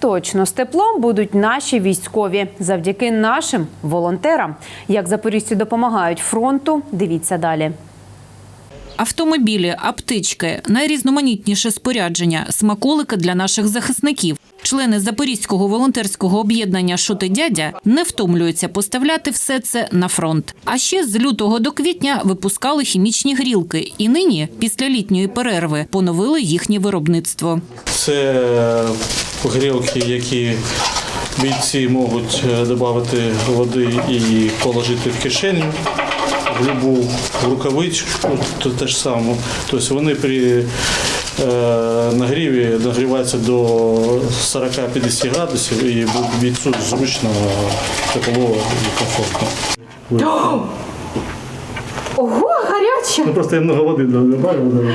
точно з теплом будуть наші військові завдяки нашим волонтерам. Як запорізьці допомагають фронту, дивіться далі. Автомобілі, аптечки, найрізноманітніше спорядження, смаколики для наших захисників. Члени Запорізького волонтерського об'єднання Шоти дядя не втомлюються поставляти все це на фронт. А ще з лютого до квітня випускали хімічні грілки, і нині, після літньої перерви, поновили їхнє виробництво. Це грілки, які бійці можуть е, додати води і положити в кишеню, в любу рукавичку, то те ж саме. Тобто вони при е, нагріві нагріваються до 40-50 градусів і бійцю зручно, тепло і комфортно. Ого, гаряче! Ну, просто я много води добавив,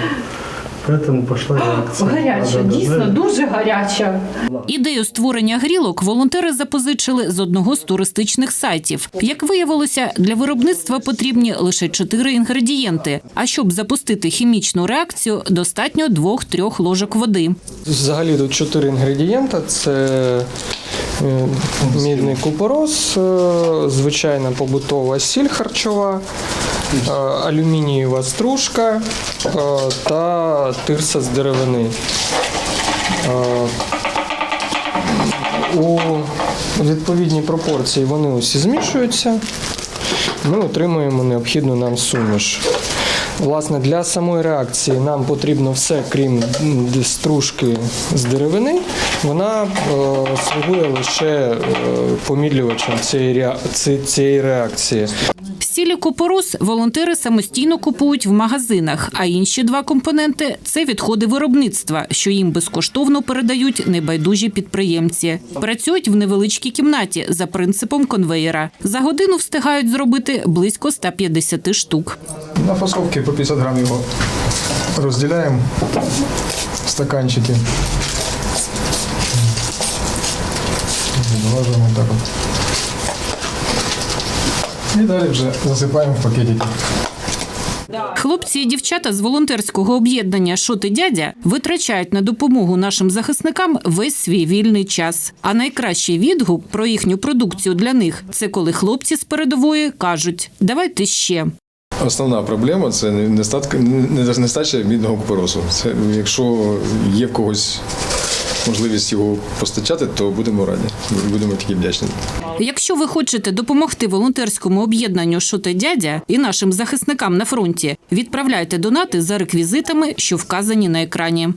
поэтому пошла реакція. Гаряча, дійсно дуже гаряча. Ідею створення грілок волонтери запозичили з одного з туристичних сайтів. Як виявилося, для виробництва потрібні лише чотири інгредієнти. А щоб запустити хімічну реакцію, достатньо двох-трьох ложок води. Взагалі тут чотири інгредієнта: це е, мідний купорос, е, звичайна побутова сіль харчова, алюмінієва стружка е, та тирса з деревини. Е, У відповідній пропорції вони усі змішуються. Ми отримуємо необхідну нам суміш. Власне, для самої реакції нам потрібно все, крім стружки з деревини. Вона е, слугує лише е, помідлювачем цієї реакції. Сілі купорос волонтери самостійно купують в магазинах, а інші два компоненти це відходи виробництва, що їм безкоштовно передають небайдужі підприємці. Працюють в невеличкій кімнаті за принципом конвеєра. За годину встигають зробити близько 150 штук. На фасовці по 50 грам його розділяємо стаканчики. Зважуємо так от. І далі вже засипаємо в пакетики. Хлопці і дівчата з волонтерського об'єднання Шоти дядя витрачають на допомогу нашим захисникам весь свій вільний час. А найкращий відгук про їхню продукцію для них це коли хлопці з передової кажуть: давайте ще. Основна проблема це нестатка не- нестача мідного купоросу. Це якщо є в когось можливість його постачати, то будемо раді. Будемо такі вдячні. Якщо ви хочете допомогти волонтерському об'єднанню Шоти дядя і нашим захисникам на фронті, відправляйте донати за реквізитами, що вказані на екрані.